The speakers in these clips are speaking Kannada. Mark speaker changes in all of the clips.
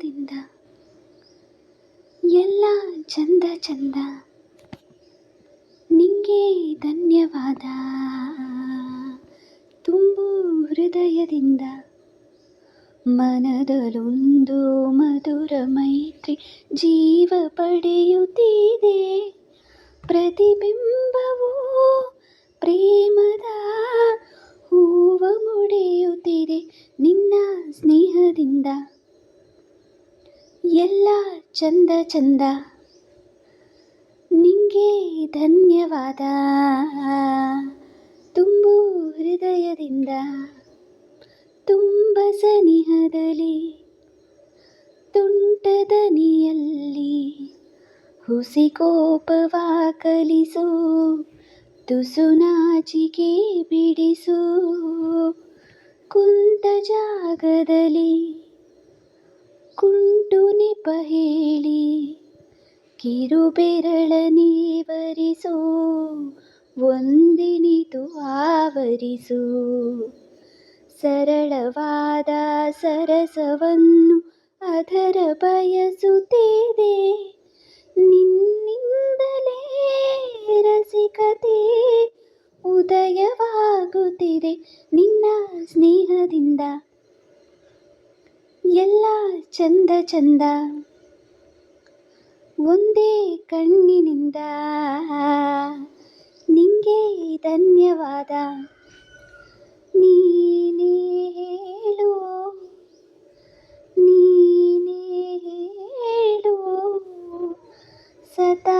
Speaker 1: ಸ್ನೇಹದಿಂದ ಎಲ್ಲ ಚಂದ ಚಂದ. ನಿಂಗೆ ಧನ್ಯವಾದ. ತುಂಬು ಹೃದಯದಿಂದ. ಮನದಲ್ಲೊಂದು ಮಧುರ ಮೈತ್ರಿ ಜೀವ ಪಡೆಯುತ್ತಿದೆ. ಪ್ರತಿಬಿಂಬವು ಪ್ರೇಮದ ಎಲ್ಲ ಚಂದ ಚಂದ. ನಿಂಗೆ ಧನ್ಯವಾದ. ತುಂಬು ಹೃದಯದಿಂದ, ತುಂಬ ಸನಿಹದಲ್ಲಿ ತುಂಟದನಿಯಲ್ಲಿ ಹುಸಿಕೋಪವ ಕಲಿಸು ತುಸು ನಾಚಿಕೆ ಬಿಡಿಸು, ಕುಂತ ಜಾಗದಲ್ಲಿ ಕುಂಟು ನೆಪ ಹೇಳಿ ಕಿರುಬೆರಳ ನೀವರಿಸು ಒಂದಿನಿತು ಆವರಿಸು. ಸರಳವಾದ ಸರಸವನ್ನು ಅದರ ಬಯಸುತ್ತಿದೆ ನಿನ್ನಿಂದಲೇ ರಸಿಕತೆ ಉದಯವಾಗುತ್ತಿದೆ. ನಿನ್ನ ಸ್ನೇಹದಿಂದ ಎಲ್ಲ ಚಂದ ಚಂದ ಒಂದೇ ಕಣ್ಣಿನಿಂದ ನಿಂಗೆ ಧನ್ಯವಾದ ನೀನೇ ಹೇಳು ನೀನೇ ಹೇಳು ಸತಾಯಿಸುವ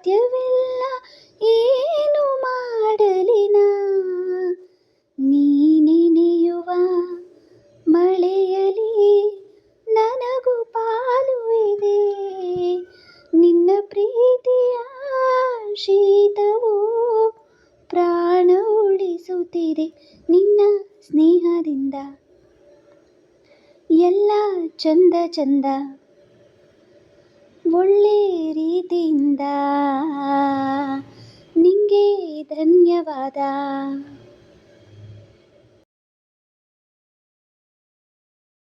Speaker 1: ಸಾಧ್ಯವಿಲ್ಲ, ಏನು ಮಾಡಲಿನ? ನಾ ನೆನೆಯುವ ಮಳೆಯಲಿ ನನಗೂ ಇದೆ ನಿನ್ನ ಪ್ರೀತಿಯ ಶೀತವು ಪ್ರಾಣ ಉಳಿಸುತ್ತಿದೆ. ನಿನ್ನ ಸ್ನೇಹದಿಂದ ಎಲ್ಲ ಚಂದ ಚಂದ, ಒಳ್ಳೆ ರೀತಿಯಿಂದ Dadah.